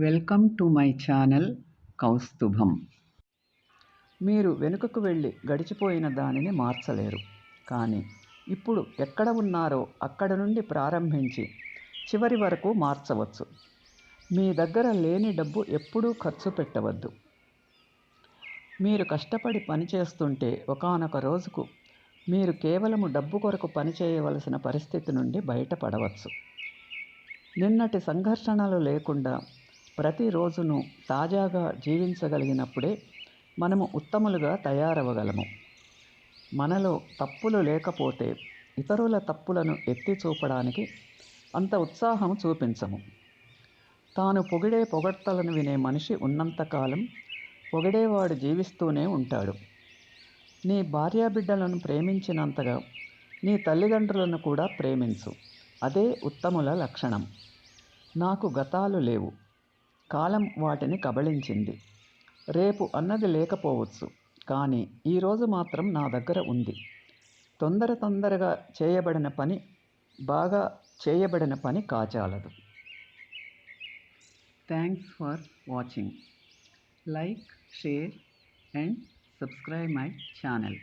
Welcome to my channel Kaustubham. మీరు వెనుకకు వెళ్ళి గడిచిపోయిన దానిని మార్చలేరు. కానీ ఇప్పుడు ఎక్కడ ఉన్నారో అక్కడ నుండి ప్రారంభించి చివరి వరకు మార్చవచ్చు. మీ దగ్గర లేని డబ్బు ఎప్పుడూ ఖర్చు పెట్టవద్దు. మీరు కష్టపడి పనిచేస్తుంటే ఒకానొక రోజుకు మీరు కేవలము డబ్బు కొరకు పనిచేయవలసిన పరిస్థితి నుండి బయటపడవచ్చు. నిన్నటి సంఘర్షణలు లేకుండా ప్రతిరోజును తాజాగా జీవించగలిగినప్పుడే మనము ఉత్తములుగా తయారవ్వగలము. మనలో తప్పులు లేకపోతే ఇతరుల తప్పులను ఎత్తి చూపడానికి అంత ఉత్సాహం చూపించము. తాను పొగిడే పొగడ్తలను వినే మనిషి ఉన్నంతకాలం పొగిడేవాడు జీవిస్తూనే ఉంటాడు. నీ భార్యాబిడ్డలను ప్రేమించినంతగా నీ తల్లిదండ్రులను కూడా ప్రేమించు. అదే ఉత్తముల లక్షణం. నాకు గతాలు లేవు. కాలం వాటిని కబళించింది. రేపు అన్నది లేకపోవచ్చు. కానీ ఈరోజు మాత్రం నా దగ్గర ఉంది. తొందర తొందరగా చేయబడిన పని బాగా చేయబడిన పని కాచాలదు. Thanks for watching like share and subscribe my channel